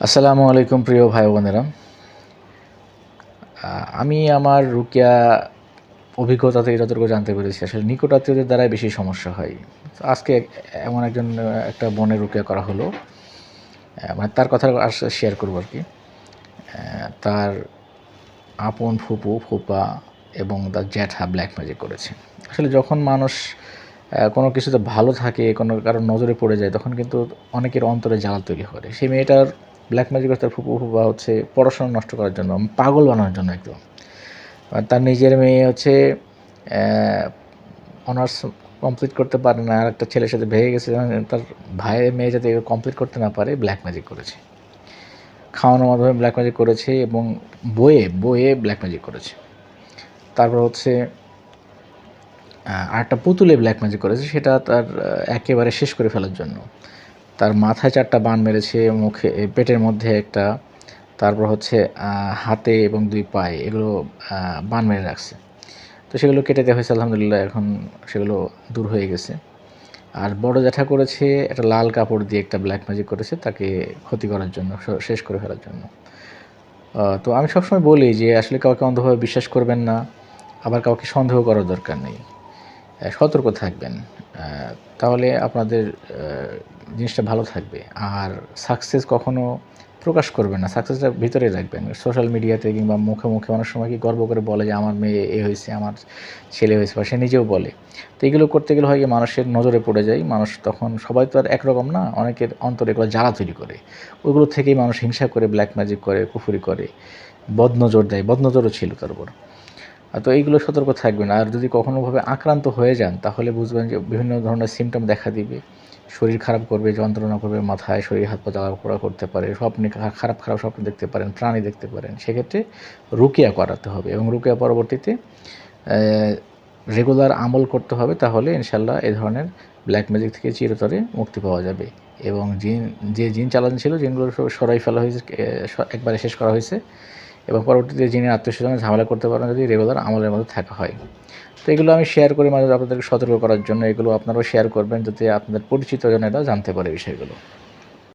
আসসালামু আলাইকুম প্রিয় ভাই বোনেরা। আমি আমার রুকিয়া অভিজ্ঞতা থেকে যতটুকু জানতে পেরেছি, আসলে নিকটাত্মীয়দের দ্বারাই বেশি সমস্যা হয়। আজকে এমন একজন একটা বোনের রুকিয়া করা হলো। মানে তার কথা আর শেয়ার করব আর কি। তার আপন ফুপু, ফুপা এবং তার জ্যাঠা ব্ল্যাক ম্যাজিক করেছে। আসলে যখন মানুষ কোনো কিছুতে ভালো থাকে, কোনো কারোর নজরে পড়ে যায়, তখন কিন্তু অনেকের অন্তরে জ্বালা তৈরি করে। সেই মেয়েটার ব্ল্যাক ম্যাজিক তার ফুপু ফুপা হচ্ছে পড়াশোনা নষ্ট করার জন্য পাগল বানানোর জন্য একদম। তার নিজের মেয়ে হচ্ছে অনার্স কমপ্লিট করতে পারে না আর একটা ছেলের সাথে ভেঙে গেছে তার ভাইয়ের মেয়ে যাতে কমপ্লিট করতে না পারে ব্ল্যাক ম্যাজিক করেছে। খাওয়ানোর মাধ্যমে ব্ল্যাক ম্যাজিক করেছে এবং বইয়ে বইয়ে ব্ল্যাক ম্যাজিক করেছে। তারপর হচ্ছে আহ, আরেকটা পুতুলে ব্ল্যাক ম্যাজিক করেছে সেটা তার একেবারে শেষ করে ফেলার জন্য। তার মাথায় চারটা বান মেরেছে, মুখে পেটের মধ্যে একটা, তারপর হচ্ছে হাতে এবং দুই পায়ে, এগুলো বান মেরে রাখছে। তো সেগুলো কেটে দেওয়া হয়েছে, আলহামদুলিল্লাহ, এখন সেগুলো দূর হয়ে গেছে। আর বড় জ্যাঠা করেছে, একটা লাল কাপড় দিয়ে একটা ব্ল্যাক ম্যাজিক করেছে, তাকে ক্ষতি করার জন্য শেষ করে ফেলার জন্য। তো আমি সবসময় বলি যে, আসলে কাউকে অন্ধভাবে বিশ্বাস করবেন না, আবার কাউকে সন্দেহ করার দরকার নেই। সতর্ক থাকবেন। তাহলে আপনাদের জিনিসটা ভালো থাকবে। আর সাকসেস কখনো প্রকাশ করবেন না। সাকসেসটা ভিতরে রাখবেন। সোশ্যাল মিডিয়াতে কিংবা মুখে মুখে অনেক সময় কি গর্ব করে বলে যে, আমার মেয়ে এ হয়েছে, আমার ছেলে হয়েছে বা সে নিজেও বলে। তো এগুলো করতে গেলে হয় কি, মানুষের নজরে পড়ে যায়। মানুষ তখন সবাই তো আর একরকম না, অনেকের অন্তরে এগুলো জ্বালা তৈরি করে। ওইগুলো থেকেই মানুষ হিংসা করে ব্ল্যাক ম্যাজিক করে, কুফুরি করে। বদনজর দেয়। বদনজরও ছিল তার উপর। তো এইগুলো সতর্ক থাকবেন আর যদি কখনোভাবে আক্রান্ত হয়ে যান, তাহলে বুঝবেন যে বিভিন্ন ধরনের সিমটম দেখা দিবে। শরীর খারাপ করবে, যন্ত্রণা করবে, মাথায় শরীর হাত পা জ্বালা পোড়া করতে পারে, স্বপ্নে খারাপ খারাপ স্বপ্ন দেখতে পারেন, প্রাণী দেখতে পারেন, সেক্ষেত্রে রুকিয়া করাতে হবে এবং রুকিয়া পরবর্তীতে রেগুলার আমল করতে হবে, তাহলে ইনশাল্লাহ এ ধরনের ব্ল্যাক ম্যাজিক থেকে চিরতরে মুক্তি পাওয়া যাবে। এবং জিন, যে জিন চালান ছিল জিনগুলো সরাই ফেলা হয়েছে একবারে শেষ করা হয়েছে। এবং পরবর্তীতে যিনি আত্মীয়স্বজনে ঝামেলা করতে পারেন, যদি রেগুলার আমলের মধ্যে থাকা হয়। তো এগুলো আমি শেয়ার করি মাঝে আপনাদেরকে সতর্ক করার জন্য। এগুলো আপনারাও শেয়ার করবেন, যাতে আপনাদের পরিচিতজনেরা জানতে পারে বিষয়গুলো।